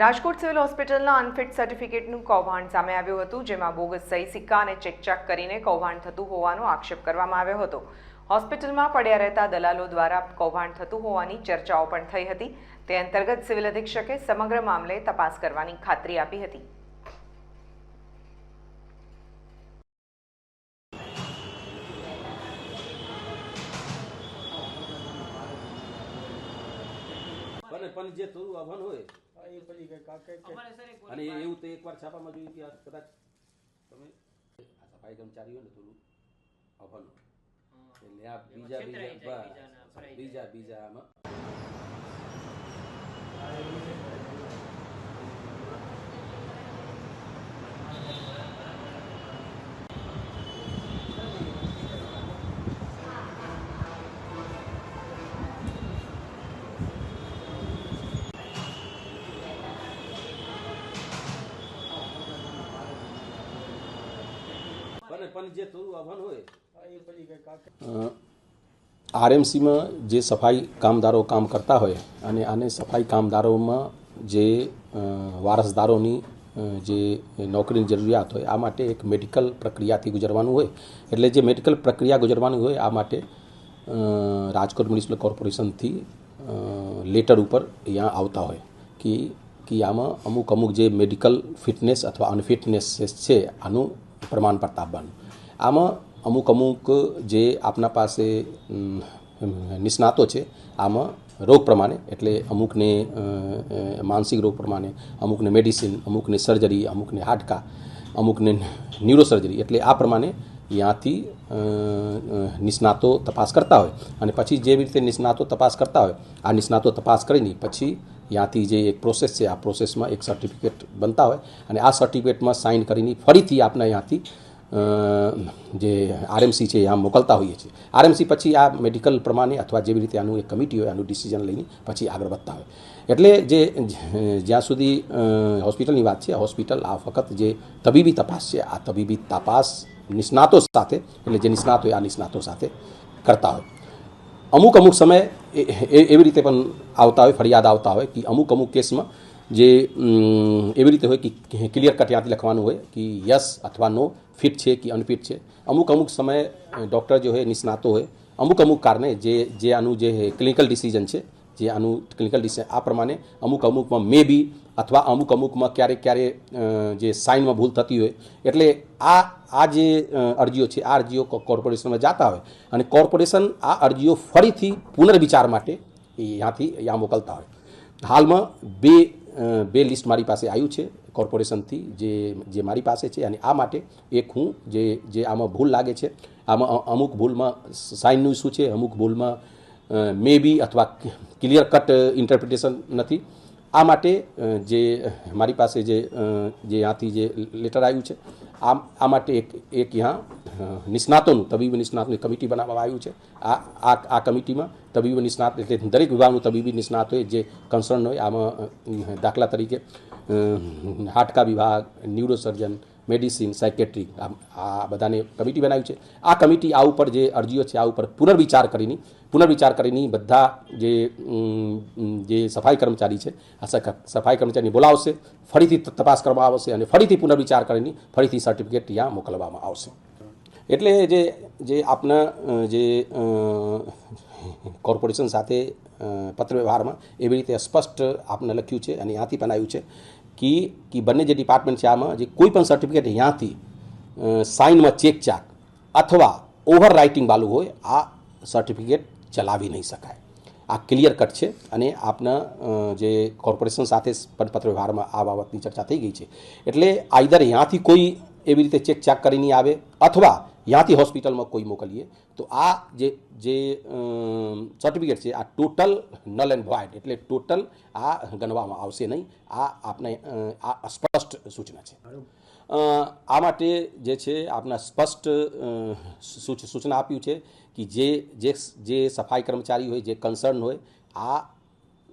Rajkot civil હોસ્પિટલના unfit સર્ટિફિકેટનું કૌભાંડ સામે આવ્યું હતું, જેમાં બોગસ સહી સિક્કા અને ચેકચાક કરીને કૌભાંડ થતું હોવાનો આક્ષેપ કરવામાં આવ્યો હતો. હોસ્પિટલમાં પડ્યા રહેતા દલાલો દ્વારા કૌભાંડ થતું હોવાની ચર્ચાઓ પણ થઈ હતી. તે અંતર્ગત સિવિલ અધિક્ષકે સમગ્ર મામલે તપાસ કરવાની ખાતરી આપી હતી. પણ જે થોડું અભન હોય એ અને એવું તો એકવાર છાપામાં જોયું કે આ કદાચ તમે આ સફાઈ કર્મચારી હોય ને થોડું અભન. એટલે આ બીજા બીજા બીજા બીજા આમાં પણ જે થોડું હોય. આરએમસીમાં જે સફાઈ કામદારો કામ કરતા હોય અને આને સફાઈ કામદારોમાં જે વારસદારોની જે નોકરીની જરૂરિયાત હોય આ માટે એક મેડિકલ પ્રક્રિયાથી ગુજરવાનું હોય. એટલે જે મેડિકલ પ્રક્રિયા ગુજરવાની હોય આ માટે રાજકોટ મ્યુનિસિપલ કોર્પોરેશનથી લેટર ઉપર અહીંયા આવતા હોય કે કે આમાં અમુક અમુક જે મેડિકલ ફિટનેસ અથવા અનફિટનેસ છે આનું પ્રમાણપત્ર આપવાનું. આમાં અમુક અમુક જે આપના પાસે નિષ્ણાતો છે, આમાં રોગ પ્રમાણે, એટલે અમુકને માનસિક રોગ પ્રમાણે, અમુકને મેડિસિન અમુકને સર્જરી અમુકને હાડકા, અમુકને ન્યુરોસર્જરી એટલે આ પ્રમાણે ત્યાંથી નિષ્ણાતો તપાસ કરતા હોય. અને પછી જેવી રીતે નિષ્ણાતો તપાસ કરતા હોય, આ નિષ્ણાતો તપાસ કરીને પછી ત્યાંથી જે એક પ્રોસેસ છે, આ પ્રોસેસમાં એક સર્ટિફિકેટ બનતા હોય. અને આ સર્ટિફિકેટમાં સાઇન કરીને ફરીથી આપના ત્યાંથી જે આરએમસી છે ત્યાં મોકલતા હોઈએ છીએ. આરએમસી પછી આ મેડિકલ પ્રમાણે અથવા જેવી રીતે આનું એક કમિટી હોય, આનું ડિસિઝન લઈને પછી આગળ વધતા હોય. એટલે જે જ્યાં સુધી હોસ્પિટલની વાત છે, હોસ્પિટલ આ ફક્ત જે તબીબી તપાસ છે, આ તબીબી તપાસ નિષ્ણાતો સાથે, એટલે જે નિષ્ણાત હોય આ નિષ્ણાતો સાથે કરતા હોય. અમુક અમુક સમય એવી રીતે પણ આવતા હોય, ફરિયાદ આવતા હોય કે અમુક અમુક કેસમાં જે એવી રીતે હોય કે ક્લિયર કટ ત્યાંથી લખવાનું હોય કે યસ અથવા નો ફિટ છે કે અનફિટ છે. અમુક અમુક સમયે ડૉક્ટર જે હોય નિષ્ણાતો હોય. અમુક અમુક કારણે જે જે આનું જે ક્લિનિકલ ડિસિઝન છે, જે આનું ક્લિનિકલ ડિસિઝન આ પ્રમાણે અમુક અમુકમાં મે બી અથવા અમુક અમુકમાં ક્યારેક ક્યારે જે સાઇનમાં ભૂલ થતી હોય. એટલે આ આ જે અરજીઓ છે, આ અરજીઓ કોર્પોરેશનમાં જતા હોય અને કોર્પોરેશન આ અરજીઓ ફરીથી પુનર્વિચાર માટે ત્યાંથી અહીંયા મોકલતા હોય. હાલમાં બે બે લિસ્ટ મારી પાસે આવ્યું છે કોર્પોરેશનથી, જે જે મારી પાસે છે અને આ માટે એક હું જે જે આમાં ભૂલ લાગે છે, આમાં અમુક ભૂલમાં સાઇનનું ઇસ્યુ છે, અમુક ભૂલમાં મે બી અથવા ક્લિયર કટ ઇન્ટરપ્રિટેશન નથી. આ માટે જે મારી પાસે જે જે ત્યાંથી જે લેટર આવ્યું છે આ આ માટે એક એક ત્યાં નિષ્ણાતોનું, તબીબી નિષ્ણાતની કમિટી બનાવવામાં આવ્યું છે. આ આ આ કમિટીમાં તબીબી નિષ્ણાત એટલે દરેક વિભાગનું તબીબી નિષ્ણાત હોય, જે કન્સર્ન હોય, આમાં દાખલા તરીકે હાડકા વિભાગ, ન્યુરોસર્જન મેડિસિન સાયકેટ્રી આ બધાને કમિટી બનાવી છે. આ કમિટી આ ઉપર જે અરજીઓ છે, આ ઉપર પુનર્વિચાર કરીને પુનર્વિચાર કરીને બધા જે જે સફાઈ કર્મચારી છે, આ સફાઈ કર્મચારીને બોલાવશે, ફરીથી તપાસ કરવામાં આવશે અને ફરીથી પુનર્વિચાર કરીને ફરીથી સર્ટિફિકેટ ત્યાં મોકલવામાં આવશે. એટલે જે જે આપના જે કોર્પોરેશન સાથે પત્ર વ્યવહારમાં એવી રીતે સ્પષ્ટ આપને લખ્યું છે અને ત્યાંથી પણ આવ્યું છે કે કે બંને જે ડિપાર્ટમેન્ટ છે આમાં જે કોઈ પણ સર્ટિફિકેટ અહીંયાથી સાઇનમાં ચેક ચાક અથવા ઓવર રાઇટિંગ વાળું હોય આ સર્ટિફિકેટ ચલાવી નહીં શકાય આ ક્લિયર કટ છે અને આપના જે કોર્પોરેશન સાથે પણ પત્ર વ્યવહારમાં આ બાબતની ચર્ચા થઈ ગઈ છે એટલે આઈધર અહીંયાથી કોઈ એવી રીતે ચેક ચાક કરીને આવે અથવા ત્યાંથી હોસ્પિટલમાં કોઈ મોકલીએ, તો આ જે જે સર્ટિફિકેટ છે, આ ટોટલ નલ એન્ડ વોઇડ એટલે ટોટલ આ ગણવામાં આવશે નહીં. આ આપણે આ સ્પષ્ટ સૂચના છે. આ માટે જે છે, આપના સ્પષ્ટ સૂચના આપ્યું છે કે જે જે સફાઈ કર્મચારી હોય, જે કન્સર્ન હોય, આ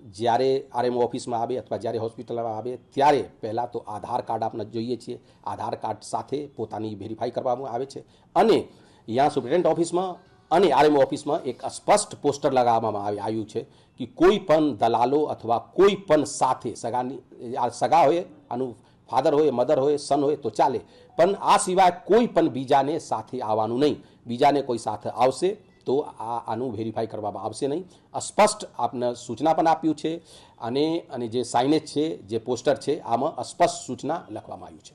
જ્યારે આરએમઓ ઓફિસમાં આવે અથવા જ્યારે હોસ્પિટલમાં આવે ત્યારે પહેલાં તો આધાર કાર્ડ આપણે જોઈએ છીએ. આધાર કાર્ડ સાથે પોતાની વેરીફાઈ કરવામાં આવે છે. અને ત્યાં સુપ્રિન્ટેન્ડન્ટ ઓફિસમાં અને આરએમઓ ઓફિસમાં એક સ્પષ્ટ પોસ્ટર લગાવવામાં આવી- આવ્યું છે કે કોઈ પણ દલાલો અથવા કોઈ પણ સાથે સગાની, આ સગા હોય, આનું ફાધર હોય મધર હોય સન હોય તો ચાલે. પણ આ સિવાય કોઈ પણ બીજાને સાથે આવવાનું નહીં. બીજાને કોઈ સાથે આવશે તો આ આનું વેરીફાઈ કરવામાં આવશે નહીં. અસ્પષ્ટ સ્પષ્ટ આપને સૂચના પણ આપ્યું છે અને અને જે સાઇનેજ છે, જે પોસ્ટર છે, આમાં સ્પષ્ટ સૂચના લખવામાં આવ્યું છે.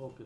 ઓકે